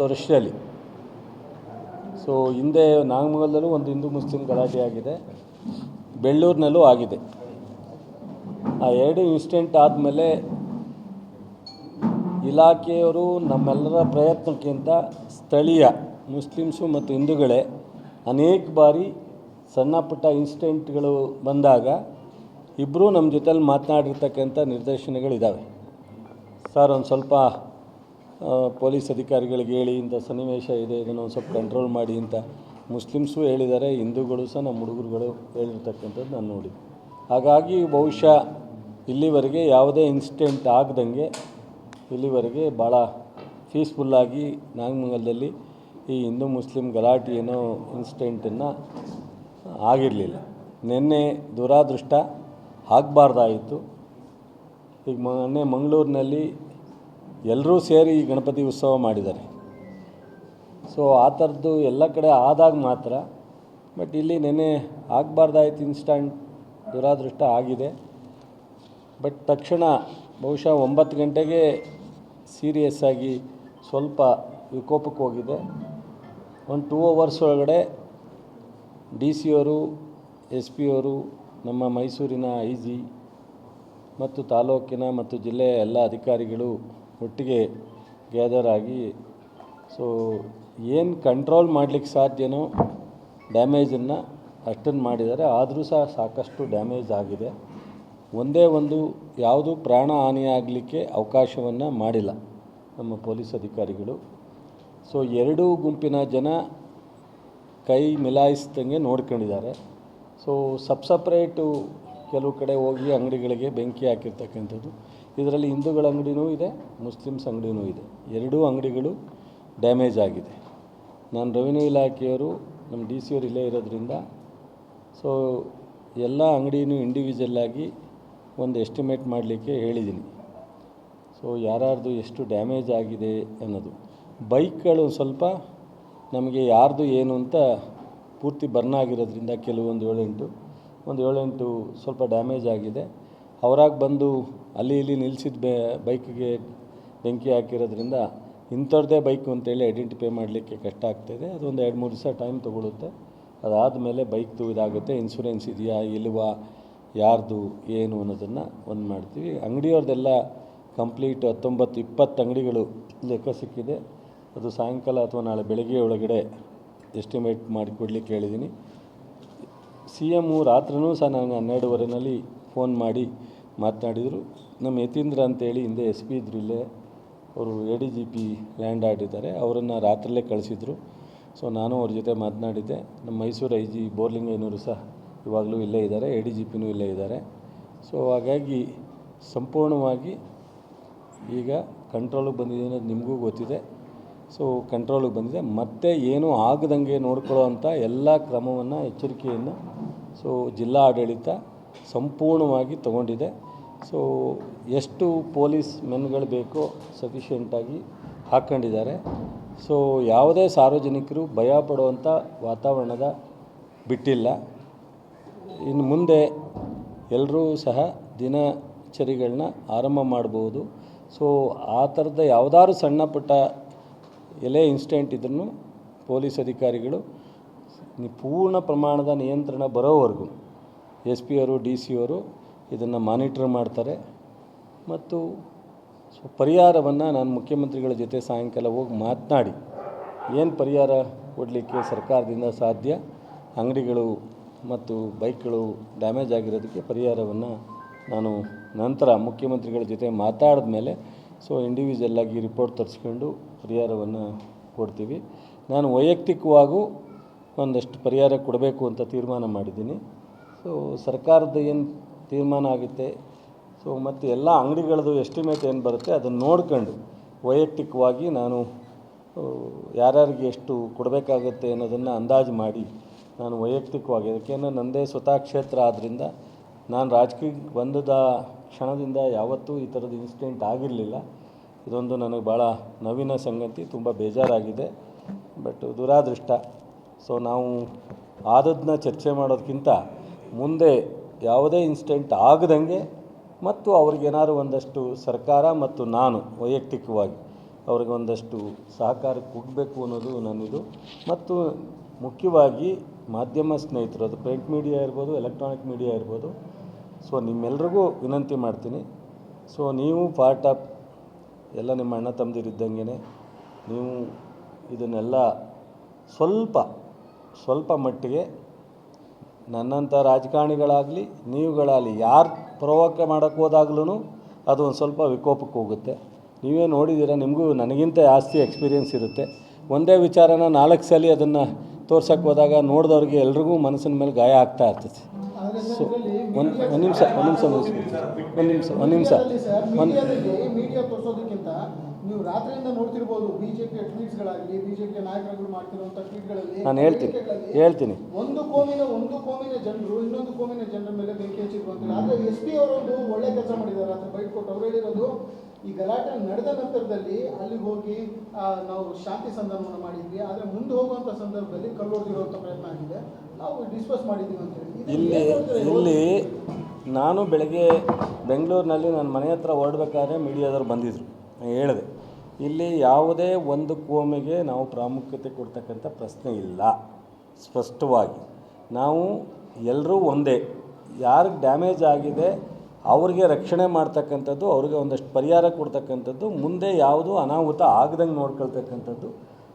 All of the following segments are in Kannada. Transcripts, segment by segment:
ಒಂಬತ್ತು ವರ್ಷದಲ್ಲಿ. ಸೊ ಹಿಂದೆ ನಾಗಮಂಗಲದಲ್ಲೂ ಒಂದು ಹಿಂದೂ ಮುಸ್ಲಿಂ ಗಲಾಟೆ ಆಗಿದೆ. ಬೆಳ್ಳೂರಿನಲ್ಲೂ ಆಗಿದೆ. ಆ ಎರಡು ಇನ್ಸಿಡೆಂಟ್ ಆದಮೇಲೆ ಇಲಾಖೆಯವರು ನಮ್ಮೆಲ್ಲರ ಪ್ರಯತ್ನಕ್ಕಿಂತ ಸ್ಥಳೀಯ ಮುಸ್ಲಿಮ್ಸು ಮತ್ತು ಹಿಂದೂಗಳೇ ಅನೇಕ ಬಾರಿ ಸಣ್ಣ ಪುಟ್ಟ ಇನ್ಸಿಡೆಂಟ್ಗಳು ಬಂದಾಗ ಇಬ್ಬರೂ ನಮ್ಮ ಜೊತೆಲಿ ಮಾತನಾಡಿರ್ತಕ್ಕಂಥ ನಿರ್ದೇಶನಗಳಿದ್ದಾವೆ ಸರ್, ಒಂದು ಸ್ವಲ್ಪ ಪೊಲೀಸ್ ಅಧಿಕಾರಿಗಳಿಗೆ ಹೇಳಿ, ಇಂಥ ಸನ್ನಿವೇಶ ಇದೆ, ಇದನ್ನು ಒಂದು ಸ್ವಲ್ಪ ಕಂಟ್ರೋಲ್ ಮಾಡಿ ಅಂತ ಮುಸ್ಲಿಮ್ಸು ಹೇಳಿದ್ದಾರೆ, ಹಿಂದೂಗಳು ಸಹ ನಮ್ಮ ಹುಡುಗರುಗಳು ಹೇಳಿರ್ತಕ್ಕಂಥದ್ದು ನಾನು ನೋಡಿ. ಹಾಗಾಗಿ ಬಹುಶಃ ಇಲ್ಲಿವರೆಗೆ ಯಾವುದೇ ಇನ್ಸಿಡೆಂಟ್ ಆಗದಂಗೆ ಇಲ್ಲಿವರೆಗೆ ಭಾಳ ಪೀಸ್ಫುಲ್ಲಾಗಿ ನಾಗಮಂಗಲದಲ್ಲಿ ಈ ಹಿಂದೂ ಮುಸ್ಲಿಂ ಗಲಾಟೆ ಏನೋ ಇನ್ಸಿಡೆಂಟನ್ನು ಆಗಿರಲಿಲ್ಲ. ನಿನ್ನೆ ದುರಾದೃಷ್ಟ ಆಗಬಾರ್ದಾಯಿತು. ಈಗ ಮೊನ್ನೆ ಮಂಗಳೂರಿನಲ್ಲಿ ಎಲ್ಲರೂ ಸೇರಿ ಈ ಗಣಪತಿ ಉತ್ಸವ ಮಾಡಿದ್ದಾರೆ. ಸೊ ಆ ಥರದ್ದು ಎಲ್ಲ ಕಡೆ ಆದಾಗ ಮಾತ್ರ ಬಟ್ ಇಲ್ಲಿ ನೆನ್ನೆ ಆಗಬಾರ್ದಾಯ್ತು ಇನ್ಸ್ಟಂಟ್ ದುರಾದೃಷ್ಟ ಆಗಿದೆ. ಬಟ್ ತಕ್ಷಣ ಬಹುಶಃ ಒಂಬತ್ತು ಗಂಟೆಗೆ ಸೀರಿಯಸ್ ಆಗಿ ಸ್ವಲ್ಪ ವಿಕೋಪಕ್ಕೆ ಹೋಗಿದೆ. ಒಂದು ಟೂ ಅವರ್ಸ್ ಒಳಗಡೆ ಡಿ ಸಿ ಅವರು ಎಸ್ ಪಿ ಅವರು, ನಮ್ಮ ಮೈಸೂರಿನ ಐ ಜಿ ಮತ್ತು ತಾಲೂಕಿನ ಮತ್ತು ಜಿಲ್ಲೆಯ ಎಲ್ಲ ಅಧಿಕಾರಿಗಳು ಒಟ್ಟಿಗೆ ಗ್ಯಾದರ್ ಆಗಿ ಸೊ ಏನು ಕಂಟ್ರೋಲ್ ಮಾಡಲಿಕ್ಕೆ ಸಾಧ್ಯನೋ ಡ್ಯಾಮೇಜನ್ನು ಅಷ್ಟನ್ನು ಮಾಡಿದ್ದಾರೆ. ಆದರೂ ಸಹ ಸಾಕಷ್ಟು ಡ್ಯಾಮೇಜ್ ಆಗಿದೆ. ಒಂದೇ ಒಂದು ಯಾವುದೂ ಪ್ರಾಣ ಹಾನಿಯಾಗಲಿಕ್ಕೆ ಅವಕಾಶವನ್ನು ಮಾಡಿಲ್ಲ ನಮ್ಮ ಪೊಲೀಸ್ ಅಧಿಕಾರಿಗಳು. ಸೊ ಎರಡೂ ಗುಂಪಿನ ಜನ ಕೈ ಮಿಲಾಯಿಸ್ದಂಗೆ ನೋಡ್ಕೊಂಡಿದ್ದಾರೆ. ಸೊ ಸಬ್ ಸಪ್ರೇಟು ಕೆಲವು ಕಡೆ ಹೋಗಿ ಅಂಗಡಿಗಳಿಗೆ ಬೆಂಕಿ ಹಾಕಿರ್ತಕ್ಕಂಥದ್ದು. ಇದರಲ್ಲಿ ಹಿಂದೂಗಳ ಅಂಗಡಿನೂ ಇದೆ, ಮುಸ್ಲಿಮ್ಸ್ ಅಂಗಡಿನೂ ಇದೆ. ಎರಡೂ ಅಂಗಡಿಗಳು ಡ್ಯಾಮೇಜ್ ಆಗಿದೆ. ನಾನು ರೆವಿನ್ಯೂ ಇಲಾಖೆಯವರು, ನಮ್ಮ ಡಿ ಸಿ ಅವರು ಇಲ್ಲೇ ಇರೋದ್ರಿಂದ ಸೊ ಎಲ್ಲ ಅಂಗಡಿನೂ ಇಂಡಿವಿಜುವಲ್ ಆಗಿ ಒಂದು ಎಸ್ಟಿಮೇಟ್ ಮಾಡಲಿಕ್ಕೆ ಹೇಳಿದ್ದೀನಿ. ಸೊ ಯಾರ್ಯಾರ್ದು ಎಷ್ಟು ಡ್ಯಾಮೇಜ್ ಆಗಿದೆ ಅನ್ನೋದು. ಬೈಕ್ಗಳು ಸ್ವಲ್ಪ ನಮಗೆ ಯಾರ್ದು ಏನು ಅಂತ ಪೂರ್ತಿ ಬರ್ನ್ ಆಗಿರೋದ್ರಿಂದ ಕೆಲವೊಂದು ಏಳೆಂಟು, ಒಂದು ಏಳೆಂಟು ಸ್ವಲ್ಪ ಡ್ಯಾಮೇಜ್ ಆಗಿದೆ. ಅವರಾಗಿ ಬಂದು ಅಲ್ಲಿ ಇಲ್ಲಿ ನಿಲ್ಲಿಸಿದ ಬೆ, ಬೈಕ್ಗೆ ಬೆಂಕಿ ಹಾಕಿರೋದ್ರಿಂದ ಇಂಥವ್ರದ್ದೇ ಬೈಕು ಅಂತೇಳಿ ಐಡೆಂಟಿಫೈ ಮಾಡಲಿಕ್ಕೆ ಕಷ್ಟ ಆಗ್ತಾಯಿದೆ ಅದೊಂದು ಎರಡು ಮೂರು ದಿವಸ ಟೈಮ್ ತೊಗೊಳುತ್ತೆ. ಅದಾದಮೇಲೆ ಬೈಕ್ದು ಇದಾಗುತ್ತೆ ಇನ್ಸೂರೆನ್ಸ್ ಇದೆಯಾ ಇಲ್ಲವಾ ಯಾರ್ದು, ಏನು ಅನ್ನೋದನ್ನು ಒಂದು ಮಾಡ್ತೀವಿ. ಅಂಗಡಿಯವ್ರದ್ದೆಲ್ಲ ಕಂಪ್ಲೀಟ್ ಹತ್ತೊಂಬತ್ತು, ಇಪ್ಪತ್ತು ಅಂಗಡಿಗಳು ಲೆಕ್ಕ ಸಿಕ್ಕಿದೆ. ಅದು ಸಾಯಂಕಾಲ ಅಥವಾ ನಾಳೆ ಬೆಳಗ್ಗೆ ಒಳಗಡೆ ಎಸ್ಟಿಮೇಟ್ ಮಾಡಿ ಕೊಡಲಿಕ್ಕೆ ಹೇಳಿದ್ದೀನಿ ಸಿ ಎಮ್ಮು ರಾತ್ರಿನೂ ಸಹ ನಾನು ಹನ್ನೆರಡುವರೆನಲ್ಲಿ ಫೋನ್ ಮಾಡಿ ಮಾತನಾಡಿದರು ನಮ್ಮ ಯತೀಂದ್ರ ಅಂತೇಳಿ ಹಿಂದೆ ಎಸ್ ಪಿ ಇದ್ರು ಇಲ್ಲೇ. ಅವರು A D G P land ಆಡಿದ್ದಾರೆ ಅವರನ್ನು ರಾತ್ರಲ್ಲೇ ಕಳಿಸಿದ್ರು. ಸೊ ನಾನು ಅವ್ರ ಜೊತೆ ಮಾತನಾಡಿದ್ದೆ. ನಮ್ಮ ಮೈಸೂರು ಐ ಜಿ ಬೋರ್ಲಿಂಗಯ್ಯನವರು ಸಹ ಇವಾಗಲೂ ಇಲ್ಲೇ ಇದ್ದಾರೆ. ಎ ಡಿ ಜಿ ಪಿನೂ ಇಲ್ಲೇ ಇದ್ದಾರೆ. ಸೊ ಹಾಗಾಗಿ ಸಂಪೂರ್ಣವಾಗಿ ಈಗ ಕಂಟ್ರೋಲಿಗೆ ಬಂದಿದೆ ಅನ್ನೋದು ನಿಮಗೂ ಗೊತ್ತಿದೆ. ಸೊ ಕಂಟ್ರೋಲಿಗೆ ಬಂದಿದೆ. ಮತ್ತೆ ಏನೂ ಆಗದಂಗೆ ನೋಡ್ಕೊಳ್ಳೋ ಅಂಥ ಎಲ್ಲ ಕ್ರಮವನ್ನು ಎಚ್ಚರಿಕೆಯನ್ನು ಸೊ ಜಿಲ್ಲಾ ಆಡಳಿತ ಸಂಪೂರ್ಣವಾಗಿ ತಗೊಂಡಿದೆ. ಸೊ ಎಷ್ಟು ಪೊಲೀಸ್ ಮೆನ್ಗಳು ಬೇಕೋ ಸಫಿಷಿಯೆಂಟಾಗಿ ಹಾಕ್ಕೊಂಡಿದ್ದಾರೆ. ಸೊ ಯಾವುದೇ ಸಾರ್ವಜನಿಕರು ಭಯ ಪಡುವಂಥ ವಾತಾವರಣದ ಬಿಟ್ಟಿಲ್ಲ. ಇನ್ನು ಮುಂದೆ ಎಲ್ಲರೂ ಸಹ ದಿನಚರಿಗಳನ್ನ ಆರಂಭ ಮಾಡ್ಬೋದು. ಸೊ ಆ ಥರದ ಯಾವುದಾದ್ರು ಸಣ್ಣ ಪುಟ್ಟ ಎಲೆ ಇನ್ಸಿಡೆಂಟ್ ಇದ್ರೂ ಪೊಲೀಸ್ ಅಧಿಕಾರಿಗಳು ಪೂರ್ಣ ಪ್ರಮಾಣದ ನಿಯಂತ್ರಣ ಬರೋವರೆಗೂ. ಎಸ್ ಪಿ ಅವರು, ಡಿ ಸಿ ಅವರು ಇದನ್ನು ಮಾನಿಟ್ರ್ ಮಾಡ್ತಾರೆ. ಮತ್ತು ಸೊ ಪರಿಹಾರವನ್ನು ನಾನು ಮುಖ್ಯಮಂತ್ರಿಗಳ ಜೊತೆ ಸಾಯಂಕಾಲ ಹೋಗಿ ಮಾತನಾಡಿ. ಏನು ಪರಿಹಾರ ಕೊಡಲಿಕ್ಕೆ ಸರ್ಕಾರದಿಂದ ಸಾಧ್ಯ? ಅಂಗಡಿಗಳು ಮತ್ತು ಬೈಕ್ಗಳು ಡ್ಯಾಮೇಜ್ ಆಗಿರೋದಕ್ಕೆ ಪರಿಹಾರವನ್ನು ನಾನು ನಂತರ ಮುಖ್ಯಮಂತ್ರಿಗಳ ಜೊತೆ ಮಾತಾಡಿದ ಮೇಲೆ ಸೊ ಇಂಡಿವಿಜುವಲ್ ಆಗಿ ರಿಪೋರ್ಟ್ ತರಿಸ್ಕೊಂಡು ಪರಿಹಾರವನ್ನು ಕೊಡ್ತೀವಿ. ನಾನು ವೈಯಕ್ತಿಕವಾಗೂ ಒಂದಷ್ಟು ಪರಿಹಾರ ಕೊಡಬೇಕು ಅಂತ ತೀರ್ಮಾನ ಮಾಡಿದ್ದೀನಿ. ಸೊ ಸರ್ಕಾರದ ಏನು ತೀರ್ಮಾನ ಆಗುತ್ತೆ. ಸೊ ಮತ್ತು ಎಲ್ಲ ಅಂಗಡಿಗಳದ್ದು ಎಸ್ಟಿಮೇಟ್ ಏನು ಬರುತ್ತೆ ಅದನ್ನು ನೋಡ್ಕೊಂಡು ವೈಯಕ್ತಿಕವಾಗಿ ನಾನು ಯಾರ್ಯಾರಿಗೆ ಎಷ್ಟು ಕೊಡಬೇಕಾಗತ್ತೆ ಅನ್ನೋದನ್ನು ಅಂದಾಜು ಮಾಡಿ ನಾನು ವೈಯಕ್ತಿಕವಾಗಿ, ಅದಕ್ಕೇನು ನನ್ನದೇ ಸ್ವತಃ ಕ್ಷೇತ್ರ ಆದ್ದರಿಂದ ನಾನು ರಾಜಕೀಯಕ್ಕೆ ಬಂದದ ಕ್ಷಣದಿಂದ ಯಾವತ್ತೂ ಈ ಥರದ ಇನ್ಸಿಡೆಂಟ್ ಆಗಿರಲಿಲ್ಲ. ಇದೊಂದು ನನಗೆ ಭಾಳ ನವೀನ ಸಂಗತಿ, ತುಂಬ ಬೇಜಾರಾಗಿದೆ. ಬಟ್ ದುರಾದೃಷ್ಟ. ಸೊ ನಾವು ಆದದನ್ನ ಚರ್ಚೆ ಮಾಡೋದಕ್ಕಿಂತ ಮುಂದೆ ಯಾವುದೇ ಇನ್ಸಿಡೆಂಟ್ ಆಗದಂಗೆ ಮತ್ತು ಅವ್ರಿಗೇನಾದ್ರು ಒಂದಷ್ಟು ಸರ್ಕಾರ ಮತ್ತು ನಾನು ವೈಯಕ್ತಿಕವಾಗಿ ಅವ್ರಿಗೆ ಒಂದಷ್ಟು ಸಹಕಾರಕ್ಕೆ ಹೋಗಬೇಕು ಅನ್ನೋದು ನನ್ನದು. ಮತ್ತು ಮುಖ್ಯವಾಗಿ ಮಾಧ್ಯಮ ಸ್ನೇಹಿತರು, ಅದು ಪ್ರಿಂಟ್ ಮೀಡಿಯಾ ಇರ್ಬೋದು, ಎಲೆಕ್ಟ್ರಾನಿಕ್ ಮೀಡಿಯಾ ಇರ್ಬೋದು. ಸೊ, ನಿಮ್ಮೆಲ್ರಿಗೂ ವಿನಂತಿ ಮಾಡ್ತೀನಿ. ಸೊ, ನೀವು ಪಾರ್ಟ್ ಆಫ್ ಎಲ್ಲ ನಿಮ್ಮ ಅಣ್ಣ ತಮ್ಮದಿರಿದ್ದಂಗೆ ನೀವು ಇದನ್ನೆಲ್ಲ ಸ್ವಲ್ಪ ಸ್ವಲ್ಪ ಮಟ್ಟಿಗೆ ನನ್ನಂಥ ರಾಜಕಾರಣಿಗಳಾಗಲಿ ನೀವುಗಳಾಗಲಿ ಯಾರು ಪ್ರವೋಕ ಮಾಡೋಕ್ಕೆ ಹೋದಾಗ್ಲೂ ಅದು ಒಂದು ಸ್ವಲ್ಪ ವಿಕೋಪಕ್ಕೆ ಹೋಗುತ್ತೆ. ನೀವೇ ನೋಡಿದ್ದೀರ ನಿಮಗೂ ನನಗಿಂತ ಜಾಸ್ತಿ ಎಕ್ಸ್ಪೀರಿಯೆನ್ಸ್ ಇರುತ್ತೆ. ಒಂದೇ ವಿಚಾರನ ನಾಲ್ಕು ಸಲ ಅದನ್ನು ತೋರ್ಸೋಕ್ಕೆ ಹೋದಾಗ ನೋಡಿದವ್ರಿಗೆ ಎಲ್ರಿಗೂ ಮನಸ್ಸಿನ ಮೇಲೆ ಗಾಯ ಆಗ್ತಾ ಇರ್ತದೆ. ಸೊ ಒಂದು ಒಂದು ನಿಮಿಷ ಒಂದು ನಿಮಿಷ ಒಂದು ನಿಮಿಷ ಒಂದು ನಿಮಿಷ ಒಂದು ನೀವು ರಾತ್ರಿಯಿಂದ ನೋಡ್ತಿರ್ಬೋದು ಬಿಜೆಪಿಯ ಟ್ವೀಟ್ಸ್ಗಳಾಗಲಿ ಬಿಜೆಪಿಯ ನಾಯಕರುಗಳು ಮಾಡ್ತಿರುವಂಥ ಟ್ವೀಟ್ಗಳಲ್ಲಿ ನಾನು ಹೇಳ್ತೀನಿ ಹೇಳ್ತೀನಿ. ಒಂದು ಕೋಮಿನ ಒಂದು ಕೋಮಿನ ಜನರು ಇನ್ನೊಂದು ಕೋಮಿನ ಜನರ ಮೇಲೆ ಬೆಂಕಿ ಹಚ್ಚಿದ್ರು ಅಂತ ಆದ್ರೆ ಎಸ್ ಪಿ ಅವರೊಂದು ಒಳ್ಳೆ ಕೆಲಸ ಮಾಡಿದ್ದಾರೆ ಅಂತ ಬೈಟ್ ಕೊಟ್ಟು ಅವ್ರು ಹೇಳಿರೋದು ಈ ಗಲಾಟೆ ನಡೆದ ನಂತರದಲ್ಲಿ ಅಲ್ಲಿಗೆ ಹೋಗಿ ನಾವು ಶಾಂತಿ ಸಂಧಾನವನ್ನು ಮಾಡಿದ್ವಿ. ಆದ್ರೆ ಮುಂದೆ ಹೋಗುವಂತ ಸಂದರ್ಭದಲ್ಲಿ ಕಲ್ಲೊಡೆದಿರುವಂತ ಪ್ರಯತ್ನ ಆಗಿದೆ. ನಾವು ಡಿಸ್ಕಸ್ ಮಾಡಿದ್ದೀವಿ ಅಂತ ಹೇಳಿ. ಇಲ್ಲಿ ಇಲ್ಲಿ ನಾನು ಬೆಳಗ್ಗೆ ಬೆಂಗಳೂರಿನಲ್ಲಿ ನನ್ನ ಮನೆ ಹತ್ರ ಹೊರಡ್ಬೇಕಾದ್ರೆ ಮೀಡಿಯಾದವ್ರು ಬಂದಿದ್ದರು ಹೇಳಿದೆ. ಇಲ್ಲಿ ಯಾವುದೇ ಒಂದು ಕೋಮಿಗೆ ನಾವು ಪ್ರಾಮುಖ್ಯತೆ ಕೊಡ್ತಕ್ಕಂಥ ಪ್ರಶ್ನೆ ಇಲ್ಲ. ಸ್ಪಷ್ಟವಾಗಿ. ನಾವು ಎಲ್ಲರೂ ಒಂದೇ. ಯಾರಿಗೆ ಡ್ಯಾಮೇಜ್ ಆಗಿದೆ, ಅವ್ರಿಗೆ ರಕ್ಷಣೆ ಮಾಡ್ತಕ್ಕಂಥದ್ದು, ಅವ್ರಿಗೆ ಒಂದಷ್ಟು ಪರಿಹಾರ ಕೊಡ್ತಕ್ಕಂಥದ್ದು, ಮುಂದೆ ಯಾವುದು ಅನಾಹುತ ಆಗದಂಗೆ ನೋಡ್ಕೊಳ್ತಕ್ಕಂಥದ್ದು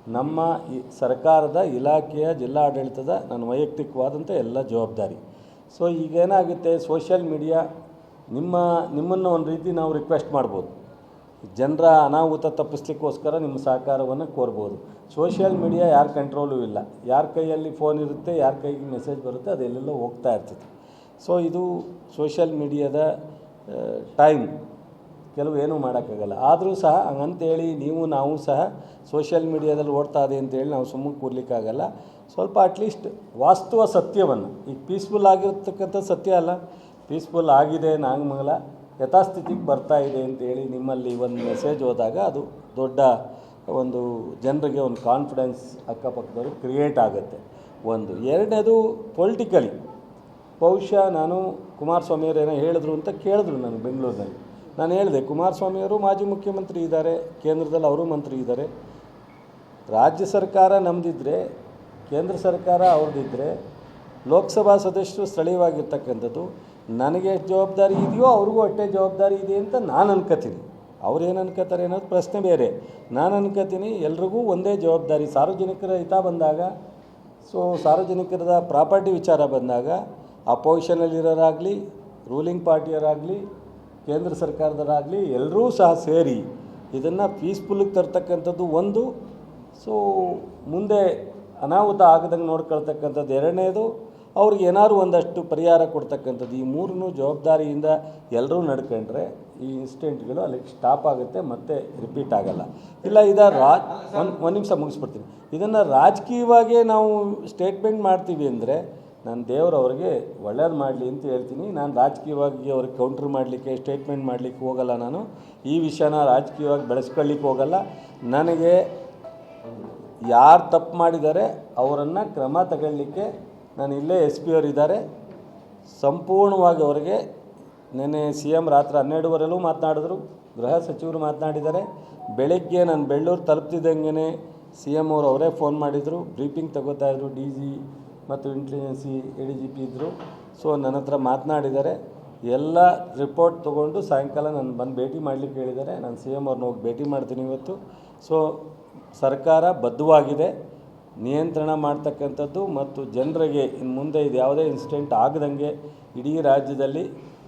ನಮ್ಮ ಈ ಸರ್ಕಾರದ ಇಲಾಖೆಯ ಜಿಲ್ಲಾಡಳಿತದ ನನ್ನ ವೈಯಕ್ತಿಕವಾದಂಥ ಎಲ್ಲ ಜವಾಬ್ದಾರಿ. ಸೊ, ಈಗೇನಾಗುತ್ತೆ, ಸೋಷಿಯಲ್ ಮೀಡಿಯಾ ನಿಮ್ಮ ನಿಮ್ಮನ್ನು ಒಂದು ರೀತಿ ನಾವು ರಿಕ್ವೆಸ್ಟ್ ಮಾಡ್ಬೋದು. ಜನರ ಅನಾಹುತ ತಪ್ಪಿಸ್ಲಿಕ್ಕೋಸ್ಕರ ನಿಮ್ಮ ಸಹಕಾರವನ್ನು ಕೋರ್ಬೋದು. ಸೋಷಿಯಲ್ ಮೀಡಿಯಾ ಯಾರ ಕಂಟ್ರೋಲು ಇಲ್ಲ. ಯಾರ ಕೈಯಲ್ಲಿ ಫೋನ್ ಇರುತ್ತೆ, ಯಾರ ಕೈಗೆ ಮೆಸೇಜ್ ಬರುತ್ತೆ ಅದೆಲ್ಲೆಲ್ಲ ಹೋಗ್ತಾ ಇರ್ತದೆ. ಸೊ ಇದು ಸೋಷಿಯಲ್ ಮೀಡಿಯಾದ ಟೈಮ್ ಕೆಲವು ಏನೂ ಮಾಡೋಕ್ಕಾಗಲ್ಲ. ಆದರೂ ಸಹ, ಹಂಗಂತೇಳಿ ನೀವು, ನಾವು ಸಹ ಸೋಷಿಯಲ್ ಮೀಡಿಯಾದಲ್ಲಿ ಓಡ್ತಾ ಇದೆ ಅಂತೇಳಿ ನಾವು ಸುಮ್ಮನೆ ಕೂರ್ಲಿಕ್ಕಾಗಲ್ಲ. ಸ್ವಲ್ಪ ಅಟ್ಲೀಸ್ಟ್ ವಾಸ್ತವ ಸತ್ಯವನ್ನು. ಈಗ ಪೀಸ್ಫುಲ್ ಆಗಿರ್ತಕ್ಕಂಥ ಸತ್ಯ ಅಲ್ಲ. ಪೀಸ್ಫುಲ್ ಆಗಿದೆ ನಾಗಮಂಗಲ. ಯಥಾಸ್ಥಿತಿಗೆ ಬರ್ತಾ ಇದೆ ಅಂತೇಳಿ ನಿಮ್ಮಲ್ಲಿ ಒಂದು ಮೆಸೇಜ್ ಹೋದಾಗ ಅದು ದೊಡ್ಡ ಒಂದು ಜನರಿಗೆ ಒಂದು ಕಾನ್ಫಿಡೆನ್ಸ್ ಅಕ್ಕಪಕ್ಕದವ್ರಿಗೆ ಕ್ರಿಯೇಟ್ ಆಗುತ್ತೆ. ಒಂದು. ಎರಡನೇದು ಪೊಲಿಟಿಕಲಿ ಬಹುಶಃ ನಾನು ಕುಮಾರಸ್ವಾಮಿಯವರು ಏನೋ ಹೇಳಿದ್ರು ಅಂತ ಕೇಳಿದ್ರು ನಾನು ಬೆಂಗಳೂರಿನಲ್ಲಿ. ನಾನು ಹೇಳಿದೆ, ಕುಮಾರಸ್ವಾಮಿಯವರು ಮಾಜಿ ಮುಖ್ಯಮಂತ್ರಿ ಇದ್ದಾರೆ, ಕೇಂದ್ರದಲ್ಲಿ ಅವರು ಮಂತ್ರಿ ಇದ್ದಾರೆ. ರಾಜ್ಯ ಸರ್ಕಾರ ನಮ್ಮದಿದ್ದರೆ ಕೇಂದ್ರ ಸರ್ಕಾರ ಅವ್ರದ್ದಿದ್ದರೆ ಲೋಕಸಭಾ ಸದಸ್ಯರು ಸ್ಥಳೀಯವಾಗಿರ್ತಕ್ಕಂಥದ್ದು ನನಗೆ ಎಷ್ಟು ಜವಾಬ್ದಾರಿ ಇದೆಯೋ ಅವ್ರಿಗೂ ಅಷ್ಟೇ ಜವಾಬ್ದಾರಿ ಇದೆ ಅಂತ ನಾನು ಅನ್ಕೋತೀನಿ. ಅವ್ರೇನು ಅನ್ಕೋತಾರೆ ಅನ್ನೋದು ಪ್ರಶ್ನೆ ಬೇರೆ. ನಾನು ಅನ್ಕೋತೀನಿ ಎಲ್ರಿಗೂ ಒಂದೇ ಜವಾಬ್ದಾರಿ, ಸಾರ್ವಜನಿಕರ ಹಿತ ಬಂದಾಗ. ಸೊ ಸಾರ್ವಜನಿಕರದ ಪ್ರಾಪರ್ಟಿ ವಿಚಾರ ಬಂದಾಗ, ಅಪೋಸಿಷನಲ್ಲಿರೋರಾಗಲಿ, ರೂಲಿಂಗ್ ಪಾರ್ಟಿಯರಾಗಲಿ ಕೇಂದ್ರ ಸರ್ಕಾರದವರಾಗಲಿ ಎಲ್ಲರೂ ಸಹ ಸೇರಿ ಇದನ್ನು ಪೀಸ್ಫುಲ್ಲಿಗೆ ತರ್ತಕ್ಕಂಥದ್ದು ಒಂದು. ಸೊ ಮುಂದೆ ಅನಾಹುತ ಆಗದಂಗೆ ನೋಡ್ಕೊಳ್ತಕ್ಕಂಥದ್ದು ಎರಡನೇದು. ಅವ್ರಿಗೆ ಏನಾದ್ರು ಒಂದಷ್ಟು ಪರಿಹಾರ ಕೊಡ್ತಕ್ಕಂಥದ್ದು, ಈ ಮೂರನ್ನೂ ಜವಾಬ್ದಾರಿಯಿಂದ ಎಲ್ಲರೂ ನಡ್ಕೊಂಡ್ರೆ ಈ ಇನ್ಸಿಡೆಂಟ್ಗಳು ಅಲ್ಲಿಗೆ ಸ್ಟಾಪ್ ಆಗುತ್ತೆ, ಮತ್ತೆ ರಿಪೀಟ್ ಆಗಲ್ಲ. ಇಲ್ಲ, ಇದ ರಾ, ಒಂದು ಒಂದು ನಿಮಿಷ ಮುಗಿಸ್ಬಿಡ್ತೀನಿ. ಇದನ್ನು ರಾಜಕೀಯವಾಗೇ ನಾವು ಸ್ಟೇಟ್ಮೆಂಟ್ ಮಾಡ್ತೀವಿ ಅಂದರೆ, ನಾನು ದೇವರು ಅವ್ರಿಗೆ ಒಳ್ಳೇದು ಮಾಡಲಿ ಅಂತ ಹೇಳ್ತೀನಿ. ನಾನು ರಾಜಕೀಯವಾಗಿ ಅವ್ರಿಗೆ ಕೌಂಟ್ರ್ ಮಾಡಲಿಕ್ಕೆ ಸ್ಟೇಟ್ಮೆಂಟ್ ಮಾಡಲಿಕ್ಕೆ ಹೋಗಲ್ಲ ನಾನು. ಈ ವಿಷಯನ ರಾಜಕೀಯವಾಗಿ ಬೆಳೆಸ್ಕೊಳ್ಳಿಕ್ಕೆ ಹೋಗಲ್ಲ. ನನಗೆ ಯಾರು ತಪ್ಪು ಮಾಡಿದ್ದಾರೆ, ಅವರನ್ನು ಕ್ರಮ ತಗೊಳ್ಳಿಕ್ಕೆ ನಾನು ಇಲ್ಲೇ ಎಸ್ ಪಿ ಅವರು ಇದ್ದಾರೆ. ಸಂಪೂರ್ಣವಾಗಿ ಅವರಿಗೆ ನೆನ್ನೆ ಸಿ ಎಂ ರಾತ್ರಿ ಹನ್ನೆರಡುವರೆಲ್ಲೂ ಮಾತನಾಡಿದ್ರು. ಗೃಹ ಸಚಿವರು ಮಾತನಾಡಿದ್ದಾರೆ. ಬೆಳಗ್ಗೆ ನಾನು ಬೆಳ್ಳೂರು ತಲುಪ್ತಿದ್ದಂಗೆ ಸಿ ಎಂ ಅವರು ಅವರೇ ಫೋನ್ ಮಾಡಿದರು. ಬ್ರೀಫಿಂಗ್ ತಗೋತಾ ಇದ್ರು. ಡಿ ಜಿ ಮತ್ತು intelligence A D G P ಇದ್ದರು ಸೊ ನನ್ನ ಹತ್ರ ಮಾತನಾಡಿದ್ದಾರೆ. ಎಲ್ಲ ರಿಪೋರ್ಟ್ ತೊಗೊಂಡು ಸಾಯಂಕಾಲ ನಾನು ಬಂದು ಭೇಟಿ ಮಾಡಲಿಕ್ಕೆ ಹೇಳಿದ್ದಾರೆ. ನಾನು ಸಿ ಎಂ ಅವ್ರನ್ನ ಹೋಗಿ ಭೇಟಿ ಮಾಡ್ತೀನಿ ಇವತ್ತು. ಸೊ ಸರ್ಕಾರ ಬದ್ಧವಾಗಿದೆ. ನಿಯಂತ್ರಣ ಮಾಡ್ತಕ್ಕಂಥದ್ದು ಮತ್ತು ಜನರಿಗೆ ಇನ್ನು ಮುಂದೆ ಇದು ಯಾವುದೇ ಇನ್ಸಿಡೆಂಟ್ ಆಗದಂಗೆ ಇಡೀ ರಾಜ್ಯದಲ್ಲಿ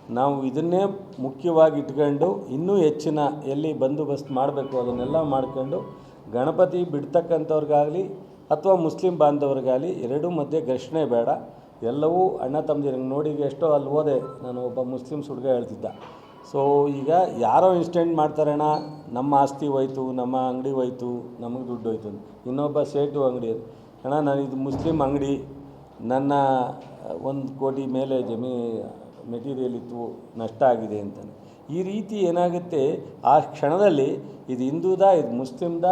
ನಾವು ಇದನ್ನೇ ಮುಖ್ಯವಾಗಿ ಇಟ್ಕೊಂಡು ಇನ್ನೂ ಹೆಚ್ಚಿನ ಎಲ್ಲಿ ಬಂದೋಬಸ್ತ್ ಮಾಡಬೇಕು ಅದನ್ನೆಲ್ಲ ಮಾಡಿಕೊಂಡು ಗಣಪತಿ ಬಿಡ್ತಕ್ಕಂಥವ್ರಿಗಾಗಲಿ ಅಥವಾ ಮುಸ್ಲಿಂ ಬಾಂಧವರಿಗಾಗಲಿ ಎರಡೂ ಮಧ್ಯೆ ಘರ್ಷಣೆ ಬೇಡ. ಎಲ್ಲವೂ ಅಣ್ಣ ತಮ್ಮದಿರಂಗೆ ನೋಡಿ ಎಷ್ಟೋ ಅಲ್ಲಿ ಹೋದೆ ನಾನು ಒಬ್ಬ ಮುಸ್ಲಿಮ್ಸ್ ಹುಡುಗ ಹೇಳ್ತಿದ್ದ. ಸೊ ಈಗ ಯಾರೋ ಇನ್ಸ್ಟೆಂಟ್ ಮಾಡ್ತಾರಣ, ನಮ್ಮ ಆಸ್ತಿ ಹೋಯ್ತು, ನಮ್ಮ ಅಂಗಡಿ ಹೋಯ್ತು, ನಮಗೆ ದುಡ್ಡು ಹೋಯ್ತು ಅಂತ. ಇನ್ನೊಬ್ಬ ಸೇಟು ಅಂಗಡಿ. ಅಣ್ಣ, ನಾನು ಇದು ಮುಸ್ಲಿಮ್ ಅಂಗಡಿ ನನ್ನ ಒಂದು ಕೋಟಿ ಮೇಲೆ ಜಮೀ ಮೆಟೀರಿಯಲ್ ಇತ್ತು ನಷ್ಟ ಆಗಿದೆ ಅಂತಾನೆ ಈ ರೀತಿ ಏನಾಗುತ್ತೆ ಆ ಕ್ಷಣದಲ್ಲಿ ಇದು ಹಿಂದೂದ, ಇದು ಮುಸ್ಲಿಮ್ದ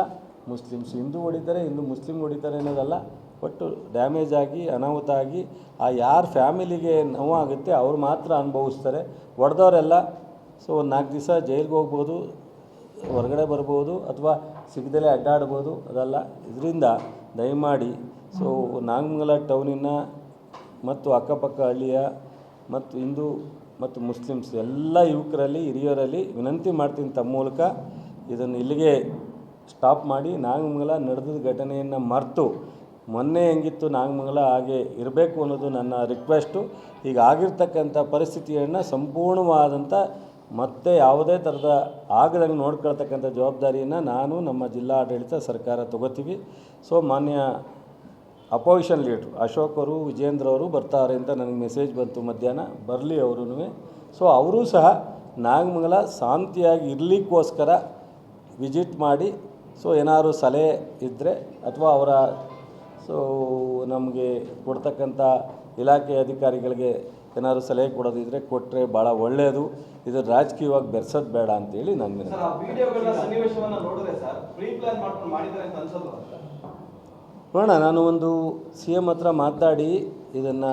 ಮುಸ್ಲಿಮ್ಸ್ ಹಿಂದೂ ಹೊಡಿತಾರೆ ಹಿಂದೂ ಮುಸ್ಲಿಮ್ ಹೊಡಿತಾರೆ ಅನ್ನೋದಲ್ಲ, ಒಟ್ಟು ಡ್ಯಾಮೇಜ್ ಆಗಿ, ಅನಾಹುತ ಆಗಿ, ಆ ಯಾರ ಫ್ಯಾಮಿಲಿಗೆ ನೋವಾಗುತ್ತೆ ಅವ್ರು ಮಾತ್ರ ಅನುಭವಿಸ್ತಾರೆ ಹೊಡೆದವರೆಲ್ಲ ಸೊ ಒಂದು ನಾಲ್ಕು ದಿವಸ ಜೈಲಿಗೆ ಹೋಗ್ಬೋದು, ಹೊರಗಡೆ ಬರ್ಬೋದು ಅಥವಾ ಸಿಗದಲೇ ಅಡ್ಡಾಡ್ಬೋದು, ಅದಲ್ಲ. ಇದರಿಂದ ದಯಮಾಡಿ, ಸೊ ನಾಗಮಂಗಲ ಟೌನಿನ ಮತ್ತು ಅಕ್ಕಪಕ್ಕ ಹಳ್ಳಿಯ ಮತ್ತು ಹಿಂದೂ ಮತ್ತು ಮುಸ್ಲಿಮ್ಸ್ ಎಲ್ಲ ಯುವಕರಲ್ಲಿ, ಹಿರಿಯರಲ್ಲಿ ವಿನಂತಿ ಮಾಡ್ತೀನಿ ತಮ್ಮ ಮೂಲಕ ಇದನ್ನು ಇಲ್ಲಿಗೆ ಸ್ಟಾಪ್ ಮಾಡಿ. ನಾಗಮಂಗಲ ನಡೆದ ಘಟನೆಯನ್ನು ಮರೆತು ಮೊನ್ನೆ ಹೆಂಗಿತ್ತು ನಾಗಮಂಗಲ ಹಾಗೆ ಇರಬೇಕು ಅನ್ನೋದು ನನ್ನ ರಿಕ್ವೆಸ್ಟು. ಈಗ ಆಗಿರ್ತಕ್ಕಂಥ ಪರಿಸ್ಥಿತಿಯನ್ನು ಸಂಪೂರ್ಣವಾದಂಥ ಮತ್ತೆ ಯಾವುದೇ ಥರದ ಆಗದಂಗೆ ನೋಡ್ಕೊಳ್ತಕ್ಕಂಥ ಜವಾಬ್ದಾರಿಯನ್ನು ನಾನು ನಮ್ಮ ಜಿಲ್ಲಾ ಆಡಳಿತ ಸರ್ಕಾರ ತಗೋತೀವಿ. ಸೊ ಮಾನ್ಯ ಅಪೋಸಿಷನ್ ಲೀಡ್ರು ಅಶೋಕ್ ಅವರು, ವಿಜೇಂದ್ರ ಅವರು ಬರ್ತಾರೆ ಅಂತ ನನಗೆ ಮೆಸೇಜ್ ಬಂತು ಮಧ್ಯಾಹ್ನ. ಬರಲಿ ಅವರೂ ಸೊ ಅವರೂ ಸಹ ನಾಗಮಂಗಲ ಶಾಂತಿಯಾಗಿ ಇರಲಿಕ್ಕೋಸ್ಕರ ವಿಸಿಟ್ ಮಾಡಿ ಸೊ ಏನಾದ್ರು ಸಲಹೆ ಇದ್ದರೆ ಅಥವಾ ಅವರ ಸೊ ನಮಗೆ ಕೊಡ್ತಕ್ಕಂಥ ಇಲಾಖೆ ಅಧಿಕಾರಿಗಳಿಗೆ ಏನಾದ್ರು ಸಲಹೆ ಕೊಡೋದಿದ್ರೆ ಕೊಟ್ಟರೆ ಭಾಳ ಒಳ್ಳೆಯದು ಇದು ರಾಜಕೀಯವಾಗಿ ಬೆರೆಸೋದು ಬೇಡ ಅಂತೇಳಿ ನನ್ನ ನೋಡೋಣ ನಾನು ಒಂದು ಸಿ ಎಂ ಹತ್ರ ಮಾತಾಡಿ ಇದನ್ನು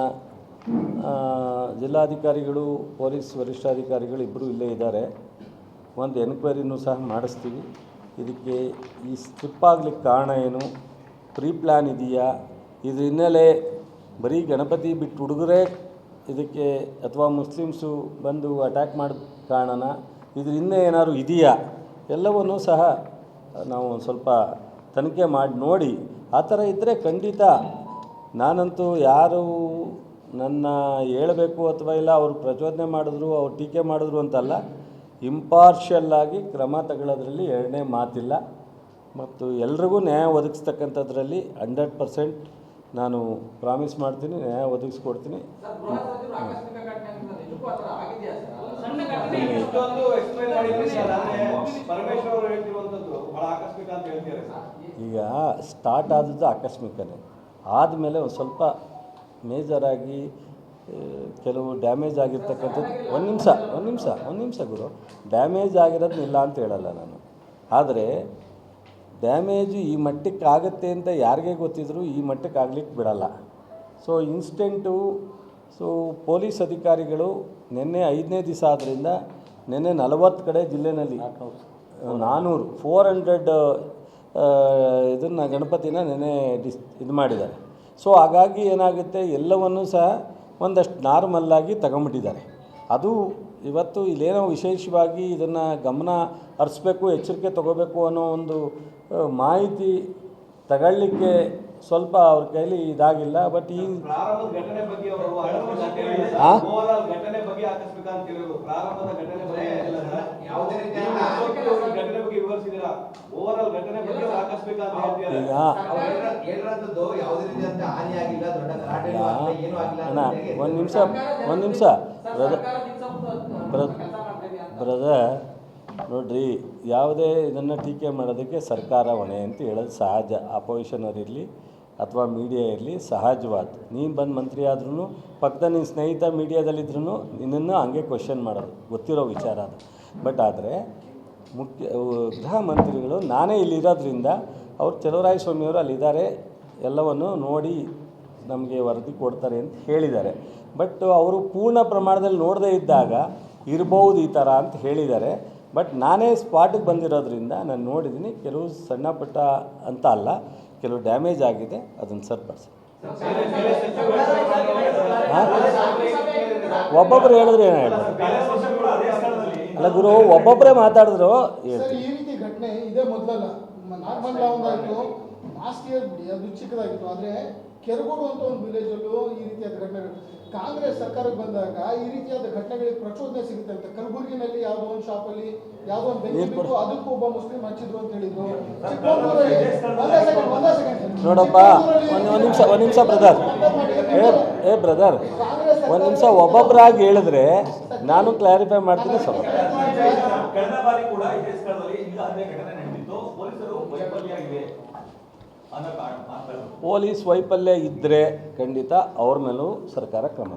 ಜಿಲ್ಲಾಧಿಕಾರಿಗಳು ಪೊಲೀಸ್ ವರಿಷ್ಠಾಧಿಕಾರಿಗಳು ಇಬ್ಬರು ಇಲ್ಲೇ ಇದ್ದಾರೆ. ಒಂದು ಎನ್ಕ್ವೈರಿನೂ ಸಹ ಮಾಡಿಸ್ತೀವಿ. ಇದಕ್ಕೆ ಈ ಸ್ಲಿಪ್ ಆಗಲಿಕ್ಕೆ ಕಾರಣ ಏನು? ಪ್ರೀ ಪ್ಲ್ಯಾನ್ ಇದೆಯಾ? ಇದ್ರ ಹಿನ್ನೆಲೆ ಬರೀ ಗಣಪತಿ ಬಿಟ್ಟು ಹುಡುಗರೇ ಇದಕ್ಕೆ ಅಥವಾ ಮುಸ್ಲಿಮ್ಸು ಬಂದು ಅಟ್ಯಾಕ್ ಮಾಡಿದ ಕಾರಣನ ಇದ್ರ ಹಿಂದೆ ಏನಾದ್ರು ಇದೆಯಾ? ಎಲ್ಲವನ್ನೂ ಸಹ ನಾವು ಸ್ವಲ್ಪ ತನಿಖೆ ಮಾಡಿ ನೋಡಿ. ಆ ಥರ ಇದ್ದರೆ ಖಂಡಿತ ನಾನಂತೂ ಯಾರು ನನ್ನ ಹೇಳಬೇಕು ಅಥವಾ ಇಲ್ಲ, ಅವರು ಪ್ರಚೋದನೆ ಮಾಡಿದ್ರು, ಅವ್ರು ಟೀಕೆ ಮಾಡಿದ್ರು ಅಂತಲ್ಲ ಇಂಪಾರ್ಷಿಯಲ್ ಆಗಿ ಕ್ರಮ ತಗೊಳ್ಳೋದ್ರಲ್ಲಿ ಎರಡನೇ ಮಾತಿಲ್ಲ. ಮತ್ತು ಎಲ್ರಿಗೂ ನ್ಯಾಯ ಒದಗಿಸ್ತಕ್ಕಂಥದ್ರಲ್ಲಿ ಹಂಡ್ರೆಡ್ ಪರ್ಸೆಂಟ್ ನಾನು ಪ್ರಾಮಿಸ್ ಮಾಡ್ತೀನಿ ನ್ಯಾಯ ಒದಗಿಸ್ಕೊಡ್ತೀನಿ. ಇಷ್ಟೊಂದು ಎಕ್ಸ್ಪ್ಲೈನ್ ಮಾಡಿದ್ರಿ ಸರ್ ಆದ್ರೆ ಪರಮೇಶ್ವರ್ ಅವರು ಹೇಳ್ತಿರುವಂತದ್ದು ಬಹಳ ಆಕಸ್ಮಿಕ ಅಂತ ಹೇಳ್ತಿದ್ದಾರೆ ಸರ್. ಈಗ ಸ್ಟಾರ್ಟ್ ಆದದ್ದು ಆಕಸ್ಮಿಕನೇ. ಆದಮೇಲೆ ಒಂದು ಸ್ವಲ್ಪ ಮೇಜರಾಗಿ ಕೆಲವು ಡ್ಯಾಮೇಜ್ ಆಗಿರ್ತಕ್ಕಂಥದ್ದು ಒಂದು ನಿಮಿಷ ಒಂದು ನಿಮಿಷ ಒಂದು ನಿಮಿಷ ಗುರು. ಡ್ಯಾಮೇಜ್ ಆಗಿರೋದನ್ನ ಇಲ್ಲ ಅಂತ ಹೇಳಲ್ಲ ನಾನು. ಆದರೆ ಡ್ಯಾಮೇಜು ಈ ಮಟ್ಟಕ್ಕೆ ಆಗುತ್ತೆ ಅಂತ ಯಾರಿಗೆ ಗೊತ್ತಿದ್ರು ಈ ಮಟ್ಟಕ್ಕೆ ಆಗ್ಲಿಕ್ಕೆ ಬಿಡಲ್ಲ. ಸೊ ಇನ್ಸ್ಟೆಂಟು ಸೊ ಪೊಲೀಸ್ ಅಧಿಕಾರಿಗಳು ನಿನ್ನೆ ಐದನೇ ದಿವಸ ಆದ್ದರಿಂದ ನಿನ್ನೆ ನಲವತ್ತು ಕಡೆ ಜಿಲ್ಲೆನಲ್ಲಿ ನಾನ್ನೂರು ಫೋರ್ ಹಂಡ್ರೆಡ್ ಇದನ್ನು ಗಣಪತಿನ ನೆನೆ ಡಿಸ್ ಇದು ಮಾಡಿದ್ದಾರೆ. ಸೊ ಹಾಗಾಗಿ ಏನಾಗುತ್ತೆ ಎಲ್ಲವನ್ನೂ ಸಹ ಒಂದಷ್ಟು ನಾರ್ಮಲ್ಲಾಗಿ ತಗೊಂಬಿಟ್ಟಿದ್ದಾರೆ ಅದು ಇವತ್ತು ಇಲ್ಲೇನೋ ವಿಶೇಷವಾಗಿ ಇದನ್ನು ಗಮನ ಹರಿಸ್ಬೇಕು ಎಚ್ಚರಿಕೆ ತಗೋಬೇಕು ಅನ್ನೋ ಒಂದು ಮಾಹಿತಿ ತಗೊಳ್ಳಿಕ್ಕೆ ಸ್ವಲ್ಪ ಅವ್ರ ಕೈಲಿ ಇದಾಗಿಲ್ಲ ಬಟ್ ಈ ಪ್ರಾರಂಭದ ಘಟನೆ ಬಗ್ಗೆ ಅವರು ಆಕಸ್ಮಿಕ ಅಂತ ಹೇಳಿದ್ರು ಆ? ಓವರ್ ಘಟನೆ ಬಗ್ಗೆ ಆಕಸ್ಮಿಕ ಅಂತ ಹೇಳಿದ್ರು ಪ್ರಾರಂಭದ ಘಟನೆ ಬಗ್ಗೆ ಏನಿಲ್ಲ ಸರ್. ಯಾವುದೇ ರೀತಿಯ ಈ ಘಟನೆ ಬಗ್ಗೆ ವಿವರಿಸಿದ್ದೀರಾ? ಓವರ್ ಘಟನೆ ಬಗ್ಗೆ ಅವ್ರು ಅಂತ ಹೇಳ್ತಿದ್ದಾರೆ ಈಗ ಅವ್ರು ಹೇಳಿರೋ- ಹೇಳಿರೋಂಥದ್ದು ಯಾವುದೇ ರೀತಿಯಂತ ಹಾನಿ ಆಗಿಲ್ಲ ದೊಡ್ಡ ಗಲಾಟೆ ಆಗಿಲ್ಲ, ಏನೂ ಆಗಿಲ್ಲ ಅಣ್ಣ ಅಂತ ಒಂದು ನಿಮಿಷ ಒಂದು ನಿಮಿಷ. ಬ್ರದರ್ ಬ್ರದರ್, ನೋಡ್ರಿ, ಯಾವುದೇ ಇದನ್ನು ಟೀಕೆ ಮಾಡೋದಕ್ಕೆ ಸರ್ಕಾರ ಹೊಣೆ ಅಂತ ಹೇಳೋದು ಸಹಜ. ಅಪೋಸಿಷನರ್ ಇರಲಿ ಅಥವಾ ಮೀಡಿಯಾ ಇರಲಿ ಸಹಜವಾದ. ನೀನು ಬಂದು ಮಂತ್ರಿ ಆದ್ರೂ ಪಕ್ಕದ ನಿನ್ನ ಸ್ನೇಹಿತ ಮೀಡಿಯಾದಲ್ಲಿದ್ರೂ ನಿನ್ನನ್ನು ಹಂಗೆ ಕ್ವಶನ್ ಮಾಡೋದು, ಗೊತ್ತಿರೋ ವಿಚಾರ ಅದು. ಬಟ್ ಆದರೆ, ಮುಖ್ಯ ಗೃಹ ಮಂತ್ರಿಗಳು ನಾನೇ ಇಲ್ಲಿರೋದ್ರಿಂದ ಅವ್ರು ಚಲುವರಾಯ ಸ್ವಾಮಿಯವರು ಅಲ್ಲಿದ್ದಾರೆ, ಎಲ್ಲವನ್ನು ನೋಡಿ ನಮಗೆ ವರದಿ ಕೊಡ್ತಾರೆ ಅಂತ ಹೇಳಿದ್ದಾರೆ. ಬಟ್ ಅವರು ಪೂರ್ಣ ಪ್ರಮಾಣದಲ್ಲಿ ನೋಡದೇ ಇದ್ದಾಗ ಇರ್ಬೋದು ಈ ಥರ ಅಂತ ಹೇಳಿದ್ದಾರೆ. ಬಟ್ ನಾನೇ ಸ್ಪಾಟಿಗೆ ಬಂದಿರೋದ್ರಿಂದ ನಾನು ನೋಡಿದ್ದೀನಿ ಕೆಲವು ಸಣ್ಣ ಪುಟ್ಟ ಅಂತ ಅಲ್ಲ, ಕೆಲವು ಡ್ಯಾಮೇಜ್ ಆಗಿದೆ, ಅದನ್ನು ಸರಿಪಡಿಸಿ ಒಬ್ಬೊಬ್ರು ಹೇಳಿದ್ರೆ ಏನು ಹೇಳಿದ್ರು ಅಲ್ಲ ಗುರು ಒಬ್ಬೊಬ್ಬರೇ ಮಾತಾಡಿದ್ರು, ಹೇಳ್ತೀನಿ. ಚಿಕ್ಕದಾಗಿತ್ತು. ಆದರೆ ಕೆರಗೋಡು ಅಂತ ಒಂದು ವಿಲೇಜಲ್ಲೂ ಈ ರೀತಿಯಾದ ಘಟನೆಗಳು ಕಾಂಗ್ರೆಸ್ ಸರ್ಕಾರಕ್ಕೆ ಬಂದಾಗ ಈ ರೀತಿಯಾದ ಘಟನೆಗಳಿಗೆ ಪ್ರಚೋದನೆ ಸಿಗುತ್ತೆ ಅಂತ. ಕಲಬುರಗಿನಲ್ಲಿ ಯಾವುದೋ ಒಂದು ಶಾಪ್ ಅಲ್ಲಿ ಯಾವುದೋ ಒಂದು ಬೆಂಕಿ ಬಿಟ್ಟು ಅದಕ್ಕೂ ಒಬ್ಬ ಮುಸ್ಲಿಂ ಹಚ್ಚಿದ್ರು ಅಂತ ಹೇಳಿದ್ರು ನೋಡಪ್ಪ ಒಂದು ಒಂದು ನಿಮಿಷ ಒಂದು ನಿಮಿಷ ಬ್ರದರ್ ಏ ಏ ಬ್ರದರ್ ಒಂದು ನಿಮಿಷ ಒಬ್ಬೊಬ್ಬರಾಗಿ ಹೇಳಿದ್ರೆ ನಾನು ಕ್ಲಾರಿಫೈ ಮಾಡ್ತೀನಿ ಸರ್ ಕಳೆದ ಬಾರಿ ಕೂಡ ಇದೇ ಸ್ಥಳದಲ್ಲಿ ಘಟನೆ ನಡೆದಿತ್ತು. ಪೊಲೀಸರು ವೈಫಲ್ಯ ಇದೆ ಅನ್ನೋ ಕಾರಣ ಮಾತಾಡೋದು ಪೊಲೀಸ್ ವೈಫಲ್ಯ ಇದ್ದರೆ ಖಂಡಿತ ಅವ್ರ ಮೇಲೂ ಸರ್ಕಾರ ಕ್ರಮ.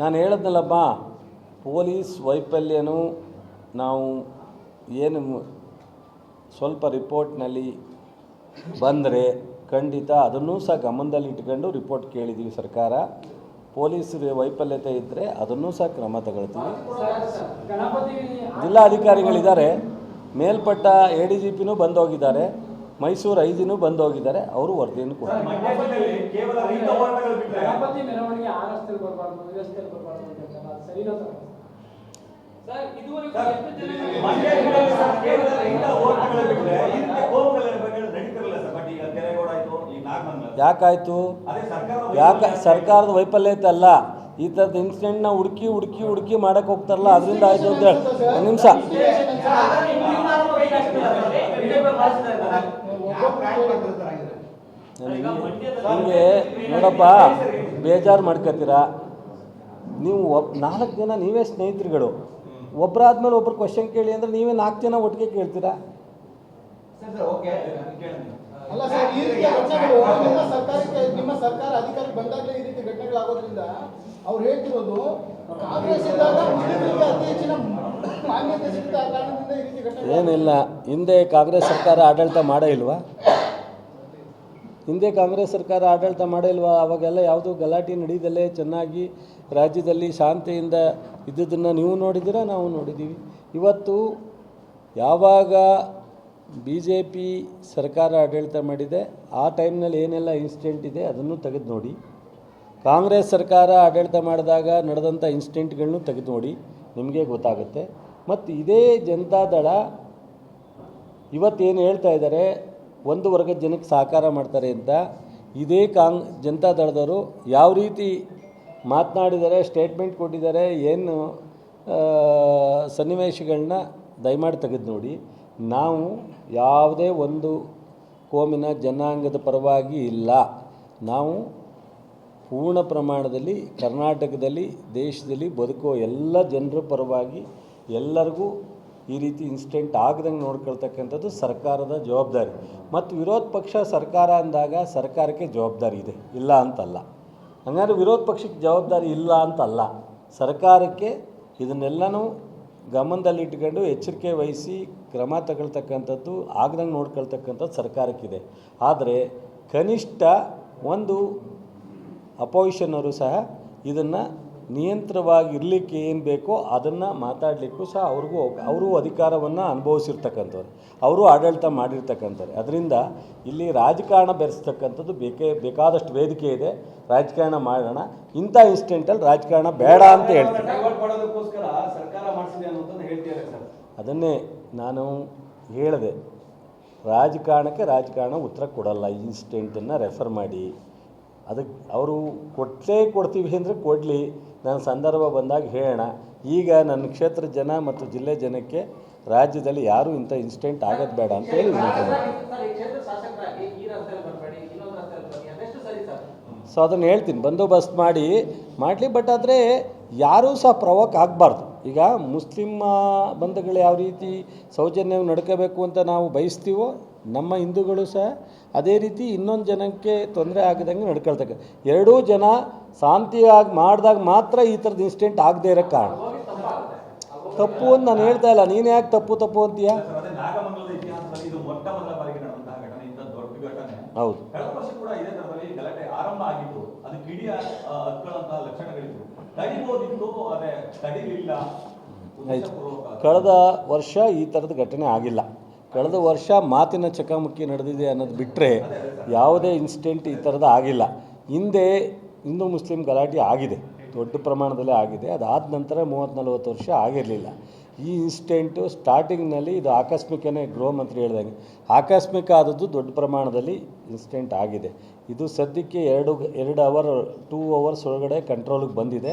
ನಾನು ಹೇಳದ್ನಲ್ಲಪ್ಪ ಪೊಲೀಸ್ ವೈಫಲ್ಯನೂ ನಾವು ಏನು ಸ್ವಲ್ಪ ರಿಪೋರ್ಟ್ನಲ್ಲಿ ಬಂದರೆ ಖಂಡಿತ ಅದನ್ನೂ ಸಹ ಗಮನದಲ್ಲಿ ಇಟ್ಕೊಂಡು ರಿಪೋರ್ಟ್ ಕೇಳಿದ್ದೀವಿ ಸರ್ಕಾರ. ಪೊಲೀಸರ ವೈಫಲ್ಯತೆ ಇದ್ದರೆ ಅದನ್ನೂ ಸಹ ಕ್ರಮ ತಗೊಳ್ತೀವಿ. ಜಿಲ್ಲಾಧಿಕಾರಿಗಳಿದ್ದಾರೆ. ಮೇಲ್ಪಟ್ಟ ಎ ಡಿ ಜಿ ಪಿನೂ ಬಂದೋಗಿದ್ದಾರೆ ಮೈಸೂರು ಐಜಿನೂ ಬಂದು ಬಂದೋಗಿದ್ದಾರೆ ಅವರು ವರದಿಯನ್ನು ಕೂಡ ಯಾಕಾಯ್ತು? ಯಾಕೆ ಸರ್ಕಾರದ ವೈಫಲ್ಯತೆ ಅಲ್ಲ. ಈ ಥರದ ಇನ್ಸಿಡೆಂಟ್ನ ಹುಡುಕಿ ಹುಡುಕಿ ಹುಡುಕಿ ಮಾಡೋಕೆ ಹೋಗ್ತಾರಲ್ಲ, ಅದರಿಂದ ಆಯಿತು ಅಂತ ಹೇಳಿ. ಒಂದು ನಿಮಿಷ. ನಿಮಗೆ ನೋಡಪ್ಪ, ಬೇಜಾರು ಮಾಡ್ಕೊತೀರಾ? ನೀವು ಒಬ್, ನಾಲ್ಕು ಜನ ನೀವೇ ಸ್ನೇಹಿತರುಗಳು. ಒಬ್ಬರಾದ್ಮೇಲೆ ಒಬ್ರು ಕ್ವಶನ್ ಕೇಳಿ ಅಂದರೆ ನೀವೇ ನಾಲ್ಕು ಜನ ಒಟ್ಟಿಗೆ ಕೇಳ್ತೀರಾ? ಅಲ್ಲ ಸರ್, ಈ ರೀತಿಯ ಘಟನೆಗಳು ನಿಮ್ಮ ಸರ್ಕಾರಕ್ಕೆ, ನಿಮ್ಮ ಸರ್ಕಾರ ಅಧಿಕಾರಕ್ಕೆ ಬಂದಾಗಲೇ ಈ ರೀತಿ ಘಟನೆಗಳಾಗೋದ್ರಿಂದ ಅವ್ರು ಹೇಳ್ತಿರೋದು, ಕಾಂಗ್ರೆಸ್ ಇದ್ದಾಗ ಮುಸ್ಲಿಮರಿಗೆ ಅತಿ ಹೆಚ್ಚಿನ ಮಾನ್ಯತೆ ಸಿಗುತ್ತೆ ಆ ಕಾರಣದಿಂದ ಈ ರೀತಿ ಘಟನೆ ಏನಿಲ್ಲ, ಹಿಂದೆ ಕಾಂಗ್ರೆಸ್ ಸರ್ಕಾರ ಆಡಳಿತ ಮಾಡೇ ಇಲ್ವಾ? ಹಿಂದೆ ಕಾಂಗ್ರೆಸ್ ಸರ್ಕಾರ ಆಡಳಿತ ಮಾಡೇ ಇಲ್ವಾ? ಅವಾಗೆಲ್ಲ ಯಾವುದೂ ಗಲಾಟೆ ನಡೀದಲ್ಲೇ ಚೆನ್ನಾಗಿ ರಾಜ್ಯದಲ್ಲಿ ಶಾಂತಿಯಿಂದ ಇದ್ದುದನ್ನು ನೀವು ನೋಡಿದ್ದೀರಾ? ನಾವು ನೋಡಿದ್ದೀವಿ. ಇವತ್ತು ಯಾವಾಗ ಬಿ ಜೆ ಪಿ ಸರ್ಕಾರ ಆಡಳಿತ ಮಾಡಿದೆ, ಆ ಟೈಮ್ನಲ್ಲಿ ಏನೆಲ್ಲ ಇನ್ಸಿಡೆಂಟ್ ಇದೆ ಅದನ್ನು ತೆಗೆದು ನೋಡಿ. ಕಾಂಗ್ರೆಸ್ ಸರ್ಕಾರ ಆಡಳಿತ ಮಾಡಿದಾಗ ನಡೆದಂಥ ಇನ್ಸಿಡೆಂಟ್ಗಳನ್ನು ತೆಗೆದು ನೋಡಿ, ನಿಮಗೆ ಗೊತ್ತಾಗುತ್ತೆ. ಮತ್ತು ಇದೇ ಜನತಾದಳ ಇವತ್ತೇನು ಹೇಳ್ತಾ ಇದ್ದಾರೆ, ಒಂದು ವರ್ಗದ ಜನಕ್ಕೆ ಸಹಕಾರ ಮಾಡ್ತಾರೆ ಅಂತ, ಇದೇ ಕಾಂಗ್ ಜನತಾದಳದವರು ಯಾವ ರೀತಿ ಮಾತನಾಡಿದ್ದಾರೆ ಸ್ಟೇಟ್ಮೆಂಟ್ ಕೊಟ್ಟಿದ್ದಾರೆ, ಏನು ಸನ್ನಿವೇಶಗಳನ್ನ ದಯಮಾಡಿ ತೆಗೆದು ನೋಡಿ. ನಾವು ಯಾವುದೇ ಒಂದು ಕೋಮಿನ ಜನಾಂಗದ ಪರವಾಗಿ ಇಲ್ಲ. ನಾವು ಪೂರ್ಣ ಪ್ರಮಾಣದಲ್ಲಿ ಕರ್ನಾಟಕದಲ್ಲಿ, ದೇಶದಲ್ಲಿ ಬದುಕೋ ಎಲ್ಲ ಜನರ ಪರವಾಗಿ ಎಲ್ಲರಿಗೂ ಈ ರೀತಿ ಇನ್ಸಿಡೆಂಟ್ ಆಗದಂಗೆ ನೋಡ್ಕೊಳ್ತಕ್ಕಂಥದ್ದು ಸರ್ಕಾರದ ಜವಾಬ್ದಾರಿ. ಮತ್ತು ವಿರೋಧ ಪಕ್ಷ ಸರ್ಕಾರ ಅಂದಾಗ ಸರ್ಕಾರಕ್ಕೆ ಜವಾಬ್ದಾರಿ ಇದೆ. ಇಲ್ಲ ಅಂತಲ್ಲ. ಹಂಗಾದ್ರೆ ವಿರೋಧ ಪಕ್ಷಕ್ಕೆ ಜವಾಬ್ದಾರಿ ಇಲ್ಲ ಅಂತಲ್ಲ. ಸರ್ಕಾರಕ್ಕೆ ಇದನ್ನೆಲ್ಲನೂ ಗಮನದಲ್ಲಿಟ್ಕೊಂಡು ಎಚ್ಚರಿಕೆ ವಹಿಸಿ ಕ್ರಮ ತಗೊಳ್ತಕ್ಕಂಥದ್ದು, ಆಗ್ದಂಗೆ ನೋಡ್ಕೊಳ್ತಕ್ಕಂಥದ್ದು ಸರ್ಕಾರಕ್ಕಿದೆ. ಆದರೆ ಕನಿಷ್ಠ ಒಂದು ಅಪೋಸಿಷನ್ ಅವರು ಸಹ ಇದನ್ನು ನಿಯಂತ್ರವಾಗಿ ಇರಲಿಕ್ಕೆ ಏನು ಬೇಕೋ ಅದನ್ನು ಮಾತಾಡಲಿಕ್ಕೂ ಸಹ ಅವ್ರಿಗೂ ಅವರು ಅಧಿಕಾರವನ್ನು ಅನುಭವಿಸಿರ್ತಕ್ಕಂಥವ್ರು. ಅವರು ಆಡಳಿತ ಮಾಡಿರ್ತಕ್ಕಂಥವ್ರು. ಅದರಿಂದ ಇಲ್ಲಿ ರಾಜಕಾರಣ ಬೆರೆಸ್ತಕ್ಕಂಥದ್ದು ಬೇಕೇ, ಬೇಕಾದಷ್ಟು ವೇದಿಕೆ ಇದೆ. ರಾಜಕಾರಣ ಮಾಡೋಣ. ಇಂಥ ಇನ್ಸ್ಟೆಂಟಲ್ಲಿ ರಾಜಕಾರಣ ಬೇಡ ಅಂತ ಹೇಳ್ತೀನಿ ಅದನ್ನೇ ನಾನು ಹೇಳಿದೆ. ರಾಜಕಾರಣಕ್ಕೆ ರಾಜಕಾರಣ ಉತ್ತರ ಕೊಡಲ್ಲ. ಇನ್ಸ್ಟೆಂಟನ್ನು ರೆಫರ್ ಮಾಡಿ. ಅದಕ್ಕೆ ಅವರು ಕೊಟ್ಟೇ ಕೊಡ್ತೀವಿ ಅಂದರೆ ಕೊಡಲಿ. ನನ್ನ ಸಂದರ್ಭ ಬಂದಾಗ ಹೇಳೋಣ. ಈಗ ನನ್ನ ಕ್ಷೇತ್ರ ಜನ ಮತ್ತು ಜಿಲ್ಲೆ ಜನಕ್ಕೆ ರಾಜ್ಯದಲ್ಲಿ ಯಾರೂ ಇಂಥ ಇನ್ಸಿಡೆಂಟ್ ಆಗೋದು ಬೇಡ ಅಂತ ಹೇಳಿ ಸೊ ಅದನ್ನು ಹೇಳ್ತೀನಿ. ಬಂದೋಬಸ್ತ್ ಮಾಡಿ, ಮಾಡಲಿ ಬಟ್ ಆದರೆ ಯಾರೂ ಸಹ ಪ್ರವೋಕ್ ಆಗಬಾರ್ದು. ಈಗ ಮುಸ್ಲಿಮ್ ಬಂಧುಗಳು ಯಾವ ರೀತಿ ಸೌಜನ್ಯ ನಡ್ಕೋಬೇಕು ಅಂತ ನಾವು ಬಯಸ್ತೀವೋ ನಮ್ಮ ಹಿಂದೂಗಳು ಸಹ ಅದೇ ರೀತಿ ಇನ್ನೊಂದು ಜನಕ್ಕೆ ತೊಂದರೆ ಆಗದಂಗೆ ನಡ್ಕೊಳ್ತಕ್ಕ. ಎರಡೂ ಜನ ಶಾಂತಿಯಾಗಿ ಮಾಡಿದಾಗ ಮಾತ್ರ ಈ ಥರದ ಇನ್ಸಿಡೆಂಟ್ ಆಗದೇ ಇರೋ ಕಾರಣ. ತಪ್ಪು ಅಂತ ನಾನು ಹೇಳ್ತಾ ಇಲ್ಲ. ನೀನು ಯಾಕೆ ತಪ್ಪು ತಪ್ಪು ಅಂತೀಯ? ಹೌದು. ಕಳೆದ ವರ್ಷ ಈ ಥರದ ಘಟನೆ ಆಗಿಲ್ಲ. ಕಳೆದ ವರ್ಷ ಮಾತಿನ ಚಕಮಕಿ ನಡೆದಿದೆ ಅನ್ನೋದು ಬಿಟ್ಟರೆ ಯಾವುದೇ ಇನ್ಸಿಡೆಂಟ್ ಈ ಥರದ ಆಗಿಲ್ಲ. ಹಿಂದೆ ಹಿಂದೂ ಮುಸ್ಲಿಂ ಗಲಾಟೆ ಆಗಿದೆ. ದೊಡ್ಡ ಪ್ರಮಾಣದಲ್ಲೇ ಆಗಿದೆ. ಅದಾದ ನಂತರ ಮೂವತ್ತು ನಲ್ವತ್ತು ವರ್ಷ ಆಗಿರಲಿಲ್ಲ. ಈ ಇನ್ಸಿಡೆಂಟು ಸ್ಟಾರ್ಟಿಂಗ್ನಲ್ಲಿ ಇದು ಆಕಸ್ಮಿಕನೇ ಗೃಹ ಮಂತ್ರಿ ಹೇಳ್ದಂಗೆ. ಆಕಸ್ಮಿಕ ಆದದ್ದು ದೊಡ್ಡ ಪ್ರಮಾಣದಲ್ಲಿ ಇನ್ಸಿಡೆಂಟ್ ಆಗಿದೆ. ಇದು ಸದ್ಯಕ್ಕೆ ಎರಡು ಎರಡು ಅವರ್ ಟೂ ಅವರ್ಸ್ ಒಳಗಡೆ ಕಂಟ್ರೋಲಿಗೆ ಬಂದಿದೆ.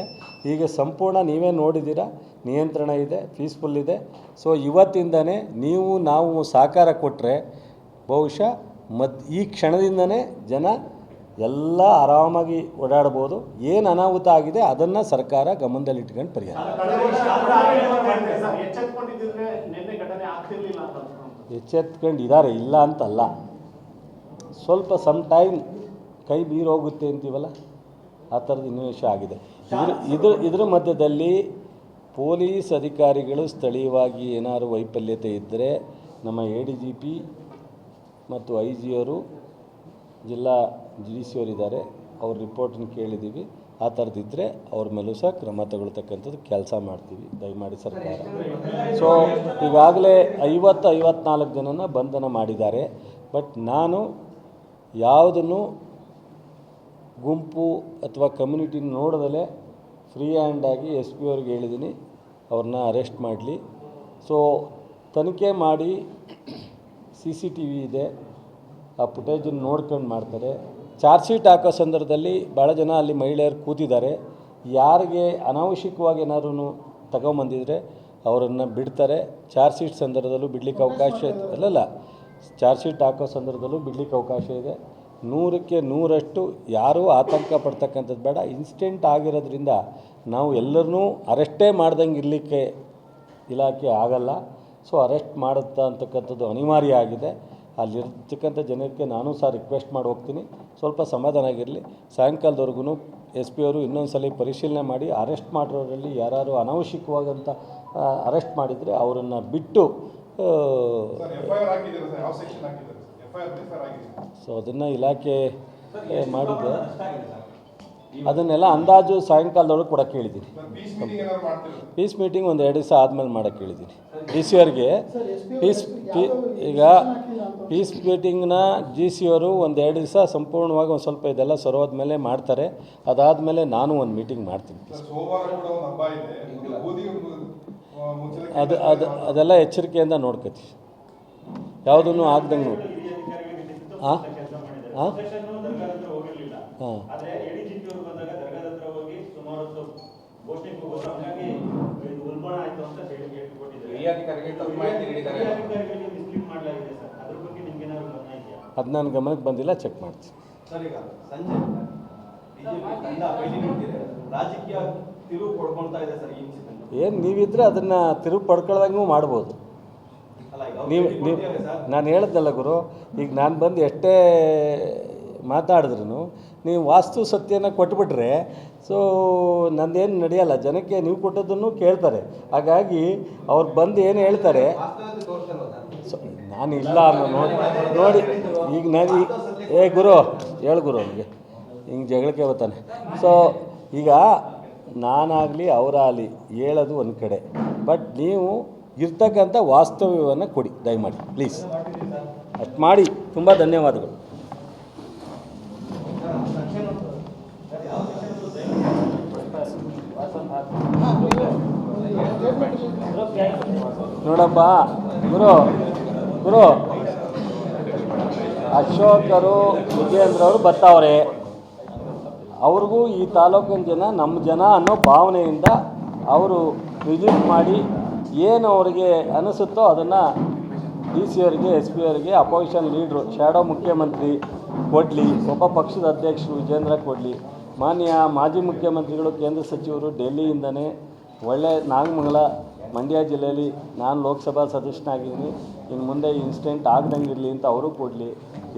ಈಗ ಸಂಪೂರ್ಣ ನೀವೇ ನೋಡಿದ್ದೀರಾ ನಿಯಂತ್ರಣ ಇದೆ ಪೀಸ್ಫುಲ್ ಇದೆ. ಸೊ ಇವತ್ತಿಂದನೇ ನೀವು ನಾವು ಸಹಕಾರ ಕೊಟ್ಟರೆ ಬಹುಶಃ ಮದ್ ಈ ಕ್ಷಣದಿಂದನೇ ಜನ ಎಲ್ಲ ಆರಾಮಾಗಿ ಓಡಾಡ್ಬೋದು. ಏನು ಅನಾಹುತ ಆಗಿದೆ ಅದನ್ನು ಸರ್ಕಾರ ಗಮನದಲ್ಲಿಟ್ಕೊಂಡು ಪರಿಹಾರ. ಎಚ್ಚೆತ್ಕೊಂಡಿದ್ದಾರೆ ಎಚ್ಚೆತ್ಕೊಂಡು ಇದ್ದಾರೆ ಇಲ್ಲ ಅಂತಲ್ಲ. ಸ್ವಲ್ಪ ಸಮ್ ಟೈಮ್ ಕೈ ಬೀರೋಗುತ್ತೆ ಅಂತೀವಲ್ಲ? ಆ ಥರದ ಇನ್ನೇಷ ಆಗಿದೆ. ಇದ್ರ ಇದ್ರ ಇದ್ರ ಮಧ್ಯದಲ್ಲಿ ಪೊಲೀಸ್ ಅಧಿಕಾರಿಗಳು ಸ್ಥಳೀಯವಾಗಿ ಏನಾದ್ರು ವೈಫಲ್ಯತೆ ಇದ್ದರೆ ನಮ್ಮ ಎ ಡಿ ಜಿ ಪಿ ಮತ್ತು ಐ ಜಿಯವರು ಜಿಲ್ಲಾ ಜಿ ಡಿ ಸಿ ಅವರಿದ್ದಾರೆ. ಅವ್ರ ರಿಪೋರ್ಟನ್ನು ಕೇಳಿದ್ದೀವಿ. ಆ ಥರದಿದ್ದರೆ ಅವ್ರ ಮೇಲೂ ಸಹ ಕ್ರಮ ತಗೊಳ್ತಕ್ಕಂಥದ್ದು ಕೆಲಸ ಮಾಡ್ತೀವಿ ದಯಮಾಡಿ ಸರ್ಕಾರ. ಸೊ ಈಗಾಗಲೇ ಐವತ್ತು ಐವತ್ನಾಲ್ಕು ಜನನ ಬಂಧನ ಮಾಡಿದ್ದಾರೆ. ಬಟ್ ನಾನು ಯಾವುದನ್ನು ಗುಂಪು ಅಥವಾ ಕಮ್ಯುನಿಟಿನ ನೋಡ್ದಲೇ ಫ್ರೀ ಹ್ಯಾಂಡಾಗಿ ಎಸ್ ಪಿ ಅವ್ರಿಗೆ ಹೇಳಿದ್ದೀನಿ ಅವ್ರನ್ನ ಅರೆಸ್ಟ್ ಮಾಡಲಿ. ಸೊ ತನಿಖೆ ಮಾಡಿ ಸಿ ಸಿ ಟಿ ವಿ ಇದೆ, ಆ ಫುಟೇಜನ್ನು ನೋಡ್ಕೊಂಡು ಮಾಡ್ತಾರೆ. ಚಾರ್ಜ್ ಶೀಟ್ ಹಾಕೋ ಸಂದರ್ಭದಲ್ಲಿ ಭಾಳ ಜನ ಅಲ್ಲಿ ಮಹಿಳೆಯರು ಕೂತಿದ್ದಾರೆ. ಯಾರಿಗೆ ಅನಾವಶ್ಯಕವಾಗಿ ಏನಾದ್ರು ತಗೊಂಬಂದಿದ್ರೆ ಅವರನ್ನು ಬಿಡ್ತಾರೆ. ಚಾರ್ಜ್ ಶೀಟ್ ಸಂದರ್ಭದಲ್ಲೂ ಬಿಡ್ಲಿಕ್ಕೆ ಅವಕಾಶ ಅಲ್ಲಲ್ಲ ಚಾರ್ಜ್ ಶೀಟ್ ಹಾಕೋ ಸಂದರ್ಭದಲ್ಲೂ ಬಿಡ್ಲಿಕ್ಕೆ ಅವಕಾಶ ಇದೆ. ನೂರಕ್ಕೆ ನೂರಷ್ಟು ಯಾರೂ ಆತಂಕ ಪಡ್ತಕ್ಕಂಥದ್ದು ಬೇಡ. ಇನ್ಸ್ಟೆಂಟ್ ಆಗಿರೋದ್ರಿಂದ ನಾವು ಎಲ್ಲರನ್ನೂ ಅರೆಸ್ಟೇ ಮಾಡ್ದಂಗೆ ಇರಲಿಕ್ಕೆ ಇಲಾಖೆ ಆಗಲ್ಲ. ಸೊ ಅರೆಸ್ಟ್ ಮಾಡುತ್ತಾ ಅಂತಕ್ಕಂಥದ್ದು ಅನಿವಾರ್ಯ ಆಗಿದೆ. ಅಲ್ಲಿರ್ತಕ್ಕಂಥ ಜನಕ್ಕೆ ನಾನು ಸಹ ರಿಕ್ವೆಸ್ಟ್ ಮಾಡಿ ಹೋಗ್ತೀನಿ. ಸ್ವಲ್ಪ ಸಮಾಧಾನ ಆಗಿರಲಿ. ಸಾಯಂಕಾಲದವರೆಗೂ ಎಸ್ ಪಿ ಅವರು ಇನ್ನೊಂದು ಸಲ ಪರಿಶೀಲನೆ ಮಾಡಿ ಅರೆಸ್ಟ್ ಮಾಡಿರೋರಲ್ಲಿ ಯಾರು ಅನಾವಶ್ಯಕವಾದಂಥ ಅರೆಸ್ಟ್ ಮಾಡಿದರೆ ಅವರನ್ನು ಬಿಟ್ಟು ಸೊ ಅದನ್ನು ಇಲಾಖೆ ಮಾಡಿದೆ. ಅದನ್ನೆಲ್ಲ ಅಂದಾಜು ಸಾಯಂಕಾಲದೊಳಗೆ ಕೊಡೋಕ್ಕೆ ಹೇಳಿದ್ದೀನಿ ಪೀಸ್ ಮೀಟಿಂಗ್ ಏನಾದ್ರು ಮಾಡ್ತಿರೋದು ಪೀಸ್ ಮೀಟಿಂಗ್ ಒಂದು ಎರಡು ದಿವಸ ಆದಮೇಲೆ ಮಾಡೋಕ್ಕೆ ಹೇಳಿದ್ದೀನಿ ಡಿ ಸಿ ಅವ್ರಿಗೆ ಪೀಸ್ ಪಿ ಈಗ ಪೀಸ್ ಮೀಟಿಂಗ್ನ ಜಿ ಸಿ ಅವರು ಒಂದು ಎರಡು ದಿವಸ ಸಂಪೂರ್ಣವಾಗಿ ಒಂದು ಸ್ವಲ್ಪ ಇದೆಲ್ಲ ಸರೋದ ಮೇಲೆ ಮಾಡ್ತಾರೆ. ಅದಾದಮೇಲೆ ನಾನು ಒಂದು ಮೀಟಿಂಗ್ ಮಾಡ್ತೀನಿ. ಅದು ಅದು ಅದೆಲ್ಲ ಎಚ್ಚರಿಕೆಯಿಂದ ನೋಡ್ಕೋತೀವಿ ಯಾವುದನ್ನು ಆಗ್ದಂಗೆ ನೋಡಿ ಹಾಂ ಅದು ನನ್ನ ಗಮನಕ್ಕೆ ಬಂದಿಲ್ಲ ಚೆಕ್ ಮಾಡ್ತೀನಿ. ಸರ್ ಈಗ ಸಂಜೆ ಬಿಜೆಪಿ ತಂಡ ಭೇಟಿ ನೀಡಿದೆ ರಾಜಕೀಯ ತಿರುವು ಕೊಡ್ಕೊಳ್ತಾ ಇದೆ ಸರ್ ಏನು ನೀವಿದ್ರೆ ಅದನ್ನು ತಿರುಗಿ ಪಡ್ಕೊಳ್ದಂಗೂ ಮಾಡ್ಬೋದು. ನೀವು ನೀವು ನಾನು ಹೇಳ್ದಲ್ಲ ಗುರು ಈಗ ನಾನು ಬಂದು ಎಷ್ಟೇ ಮಾತಾಡಿದ್ರು ನೀವು ವಾಸ್ತು ಸತ್ಯನ ಕೊಟ್ಬಿಟ್ರೆ ಸೊ ನಂದೇನು ನಡೆಯಲ್ಲ ಜನಕ್ಕೆ ನೀವು ಕೊಟ್ಟದ್ದನ್ನು ಕೇಳ್ತಾರೆ. ಹಾಗಾಗಿ ಅವ್ರು ಬಂದು ಏನು ಹೇಳ್ತಾರೆ ಸೊ ನಾನು ಇಲ್ಲ ಅನ್ನೋ ನೋಡಿ ನೋಡಿ ಈಗ ನಾನು ಏ ಗುರು ಹೇಳು ಗುರು ಅವ್ರಿಗೆ ಹಿಂಗೆ ಜಗಳಕ್ಕೆ ಬರ್ತಾನೆ ಸೊ ಈಗ ನಾನಾಗಲಿ ಅವರಾಗಲಿ ಹೇಳೋದು ಒಂದು ಕಡೆ. ಬಟ್ ನೀವು ಇರ್ತಕ್ಕಂಥ ವಾಸ್ತವ್ಯವನ್ನು ಕೊಡಿ, ದಯಮಾಡಿ. ಪ್ಲೀಸ್ ಅಷ್ಟು ಮಾಡಿ, ತುಂಬ ಧನ್ಯವಾದಗಳು. ನೋಡಪ್ಪ, ಗುರು ಗುರು. ಅಶೋಕರು ವಿಜೇಂದ್ರ ಅವರು ಬರ್ತಾವ್ರೆ. ಅವ್ರಿಗೂ ಈ ತಾಲೂಕಿನ ಜನ ನಮ್ಮ ಜನ ಅನ್ನೋ ಭಾವನೆಯಿಂದ ಅವರು ವಿಸಿಟ್ ಮಾಡಿ ಏನು ಅವರಿಗೆ ಅನಿಸುತ್ತೋ ಅದನ್ನು ಡಿ ಸಿ ಅವರಿಗೆ ಎಸ್ ಪಿ ಅವರಿಗೆ ಅಪೋಸಿಷನ್ ಲೀಡ್ರು ಶ್ಯಾಡೋ ಮುಖ್ಯಮಂತ್ರಿ ಕೊಡಲಿ ಒಬ್ಬ ಪಕ್ಷದ ಅಧ್ಯಕ್ಷರು ವಿಜೇಂದ್ರ ಕೊಡಲಿ, ಮಾನ್ಯ ಮಾಜಿ ಮುಖ್ಯಮಂತ್ರಿಗಳು, ಕೇಂದ್ರ ಸಚಿವರು ಡೆಲ್ಲಿಯಿಂದನೇ ಒಳ್ಳೆ ನಾಗಮಂಗಲ ಮಂಡ್ಯ ಜಿಲ್ಲೆಯಲ್ಲಿ ನಾನು ಲೋಕಸಭಾ ಸದಸ್ಯನಾಗಿದ್ದೀನಿ. ಇನ್ನು ಮುಂದೆ ಇನ್ಸಿಡೆಂಟ್ ಆಗ್ದಂಗೆ ಇರಲಿ ಅಂತ ಅವರು ಕೊಡಲಿ.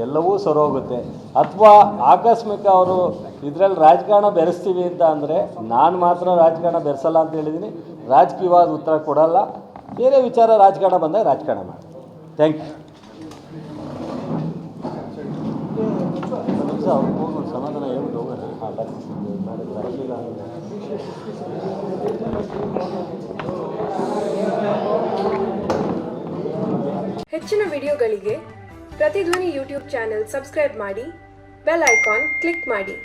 ಎಲ್ಲವೂ ಸರೋಗುತ್ತೆ ಅಥವಾ ಆಕಸ್ಮಿಕ ಅವರು ಇದರಲ್ಲಿ ರಾಜಕಾರಣ ಬೆರೆಸ್ತೀವಿ ಅಂತ ಅಂದರೆ ನಾನು ಮಾತ್ರ ರಾಜಕಾರಣ ಬೆರೆಸಲ್ಲ ಅಂತ ಹೇಳಿದ್ದೀನಿ. ರಾಜಕೀಯವಾದ ಉತ್ತರ ಕೊಡಲ್ಲ. ಬೇರೆ ವಿಚಾರ ರಾಜಕಾರಣ ಬಂದಾಗ ರಾಜಕಾರಣ ಮಾಡಿ. ಥ್ಯಾಂಕ್ ಯು ಸಮಾಧಾನ. ಹೆಚ್ಚಿನ ವಿಡಿಯೋಗಳಿಗೆ ಪ್ರತಿಧ್ವನಿ ಯೂಟ್ಯೂಬ್ ಚಾನೆಲ್ ಸಬ್ಸ್ಕ್ರೈಬ್ ಮಾಡಿ, ಬೆಲ್ ಐಕಾನ್ ಕ್ಲಿಕ್ ಮಾಡಿ.